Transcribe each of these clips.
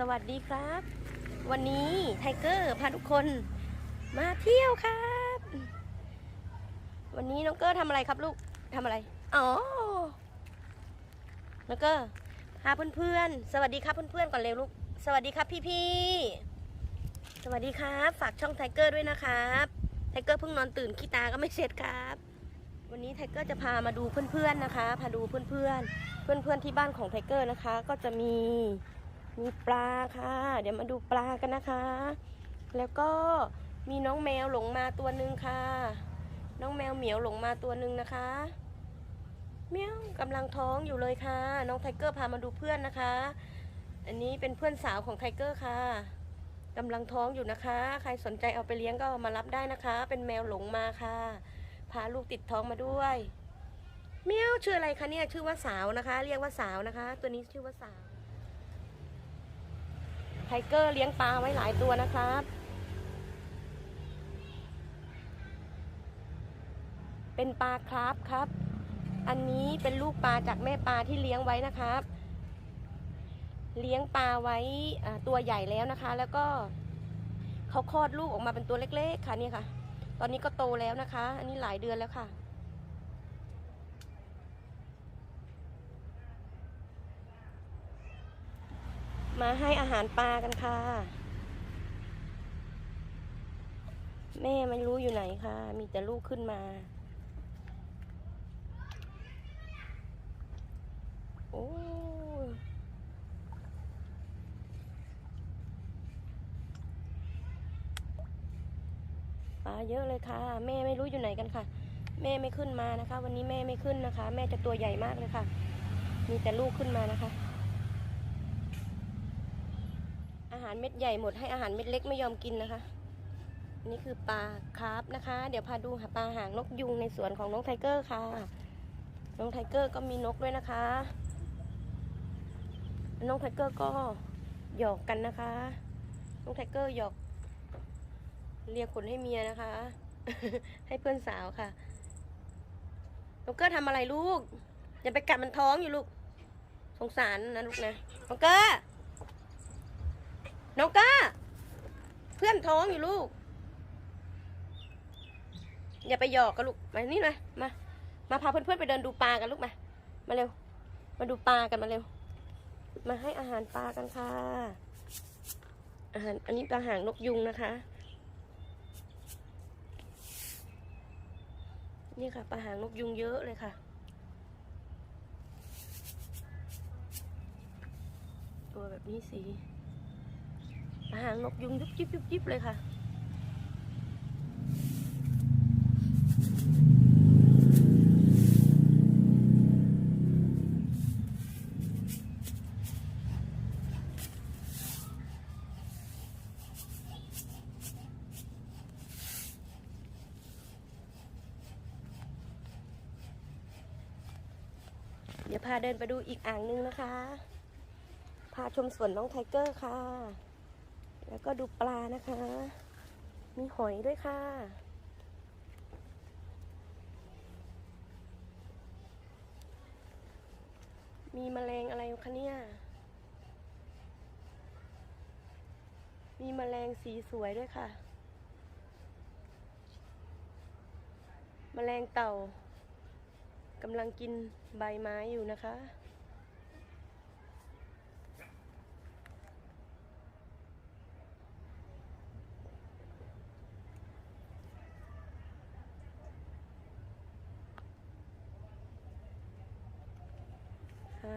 สวัสดีครับ วันนี้ไทเกอร์พาทุกคนมาเที่ยวครับ วันนี้น้องเกอร์ทำอะไรครับลูกทำอะไร อ๋อ น้องเกอร์พาเพื่อนๆ สวัสดีครับเพื่อนๆก่อนเร็วลูก สวัสดีครับพี่ๆ สวัสดีครับ ฝากช่องไทเกอร์ด้วยนะครับไทเกอร์เพิ่งนอนตื่นขี้ตาก็ไม่เสร็จครับ วันนี้ไทเกอร์จะพามาดูเพื่อนๆนะคะ พาดูเพื่อนๆ เพื่อนๆที่บ้านของไทเกอร์นะคะ ก็จะมี มีปลาค่ะ เดี๋ยวมาดูปลากันนะคะ แล้วก็มีน้องแมวหลงมาตัวหนึ่งค่ะ น้องแมวเหมียวหลงมาตัวหนึ่งนะคะเมียวกำลังท้องอยู่เลยค่ะ น้องไทเกอร์พามาดูเพื่อนนะคะ อันนี้เป็นเพื่อนสาวของไทเกอร์ค่ะกำลังท้องอยู่นะคะ ใครสนใจเอาไปเลี้ยงก็มารับได้นะคะ เป็นแมวหลงมาค่ะ พาลูกติดท้องมาด้วยเมียวชื่ออะไรคะเนี่ยชื่อว่าสาวนะคะ เรียกว่าสาวนะคะ ตัวนี้ชื่อว่าสาว ทเกอร์เลี้ยงปลาไว้หลายตัวนะครับเป็นปลาคราฟครับ อันนี้เป็นลูกปลาจากแม่ปลาที่เลี้ยงไว้นะครับ เลี้ยงปลาไว้ตัวใหญ่แล้วนะคะ แล้วก็เขาคลอดลูกออกมาเป็นตัวเล็กๆค่ะนี่ค่ะ ตอนนี้ก็โตแล้วนะคะ อันนี้หลายเดือนแล้วค่ะ มาให้อาหารปลากันค่ะ แม่ไม่รู้อยู่ไหนค่ะ มีแต่ลูกขึ้นมา โอ้ปลาเยอะเลยค่ะ แม่ไม่รู้อยู่ไหนกันค่ะ แม่ไม่ขึ้นมานะคะ วันนี้แม่ไม่ขึ้นนะคะ แม่จะตัวใหญ่มากเลยค่ะ มีแต่ลูกขึ้นมานะคะ อารเม็ดใหญ่หมดให้อาหารเม็ดเล็กไม่ยอมกินนะคะ นี่คือปลาคาร์ฟนะคะ เดี๋ยวพาดูหาปลาหางนกยุงในสวนของน้องไทเกอร์ค่ะ น้องไทเกอร์ก็มีนกด้วยนะคะ น้องไทเกอร์ก็หยอกกันนะคะ น้องไทเกอร์หยอกเรียกขนให้เมียนะคะ ให้เพื่อนสาวค่ะน้องเกอร์ทำอะไรลูก อย่าไปกัดมันท้องอยู่ลูก สงสารนะลูกนะน้องเกอร์ น้องกอร์เพื่อนท้องอยู่ลูก อย่าไปหยอกกันลูก มานี่มามา มาพาเพื่อนๆไปเดินดูปลากันลูกมา มาเร็ว มาดูปลากันมาเร็ว มาให้อาหารปลากันค่ะ อาหาร อันนี้ปลาหางนกยุงนะคะ นี่ค่ะปลาหางนกยุงเยอะเลยค่ะตัวแบบนี้สี หางนกยุงยุบยิบยุบยิบเลยค่ะ เดี๋ยวพาเดินไปดูอีกอ่างหนึงนะคะ พาชมสวนน้องไทเกอร์ค่ะ แล้วก็ดูปลานะคะ มีหอยด้วยค่ะ มีแมลงอะไรคะเนี่ย มีแมลงสีสวยด้วยค่ะ แมลงเต่ากำลังกินใบไม้อยู่นะคะ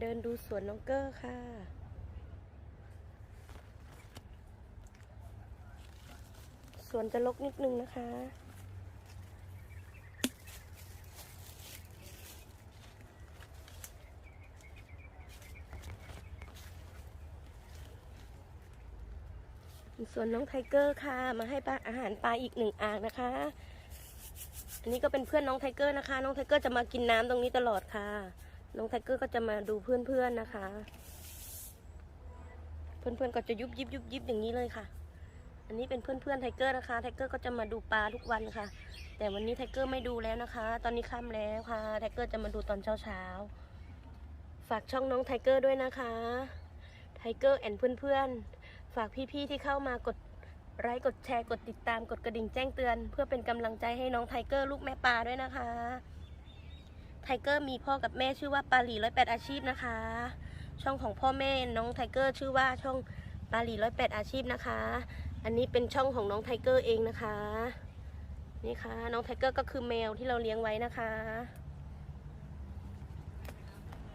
เดินดูสวนน้องเกอร์ค่ะ สวนจะลกนิดนึงนะคะ สวนน้องไทเกอร์ค่ะ มาให้ปลาอาหารปลาอีกหนึ่งอ่างนะคะ อันนี้ก็เป็นเพื่อนน้องไทเกอร์นะคะ น้องไทเกอร์จะมากินน้ำตรงนี้ตลอดค่ะ น้องไทเกอร์ก็จะมาดูเพื่อนๆนะคะ เพื่อนๆก็จะยุบยิบยุบยิบอย่างนี้เลยค่ะ อันนี้เป็นเพื่อนๆไทเกอร์นะคะ ไทเกอร์ก็จะมาดูปลาทุกวันค่ะ แต่วันนี้ไทเกอร์ไม่ดูแล้วนะคะ ตอนนี้ค่ำแล้วค่ะ ไทเกอร์จะมาดูตอนเช้าๆ ฝากช่องน้องไทเกอร์ด้วยนะคะ ไทเกอร์แอนเพื่อนๆ ฝากพี่ๆที่เข้ามากดไลค์กดแชร์กดติดตามกดกระดิ่งแจ้งเตือน เพื่อเป็นกำลังใจให้น้องไทเกอร์ลูกแม่ปลาด้วยนะคะ ไทเกอร์มีพ่อกับแม่ชื่อว่าปาหลีร้อยแปดอาชีพนะคะ ช่องของพ่อแม่น้องไทเกอร์ชื่อว่าช่องปาหลีร้อยแปดอาชีพนะคะ อันนี้เป็นช่องของน้องไทเกอร์เองนะคะ นี่ค่ะ น้องไทเกอร์ก็คือแมวที่เราเลี้ยงไว้นะคะ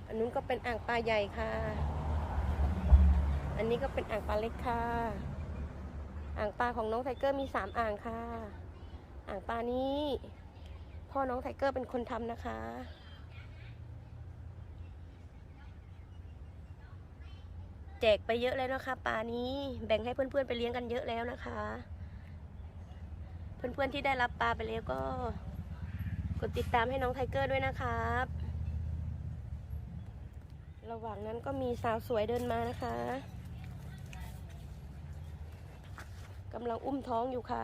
อันนู้นก็เป็นอ่างปลาใหญ่ค่ะ อันนี้ก็เป็นอ่างปลาเล็กค่ะ อ่างปลาของน้องไทเกอร์มีสามอ่างค่ะ อ่างปลานี้พ่อน้องไทเกอร์เป็นคนทำนะคะ แจกไปเยอะแล้วนะคะปลานี้แบ่งให้เพื่อนๆไปเลี้ยงกันเยอะแล้วนะคะ เพื่อนๆที่ได้รับปลาไปแล้วก็ กดติดตามให้น้องไทเกอร์ด้วยนะครับ ระหว่างนั้นก็มีสาวสวยเดินมานะคะกำลังอุ้มท้องอยู่ค่ะ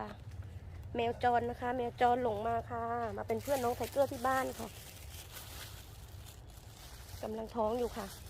แมวจรนะคะ แมวจรหลงมาค่ะ มาเป็นเพื่อนน้องไทเกอร์ที่บ้านค่ะกำลังท้องอยู่ค่ะ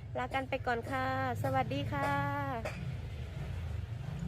ลากันไปก่อนค่ะ สวัสดีค่ะ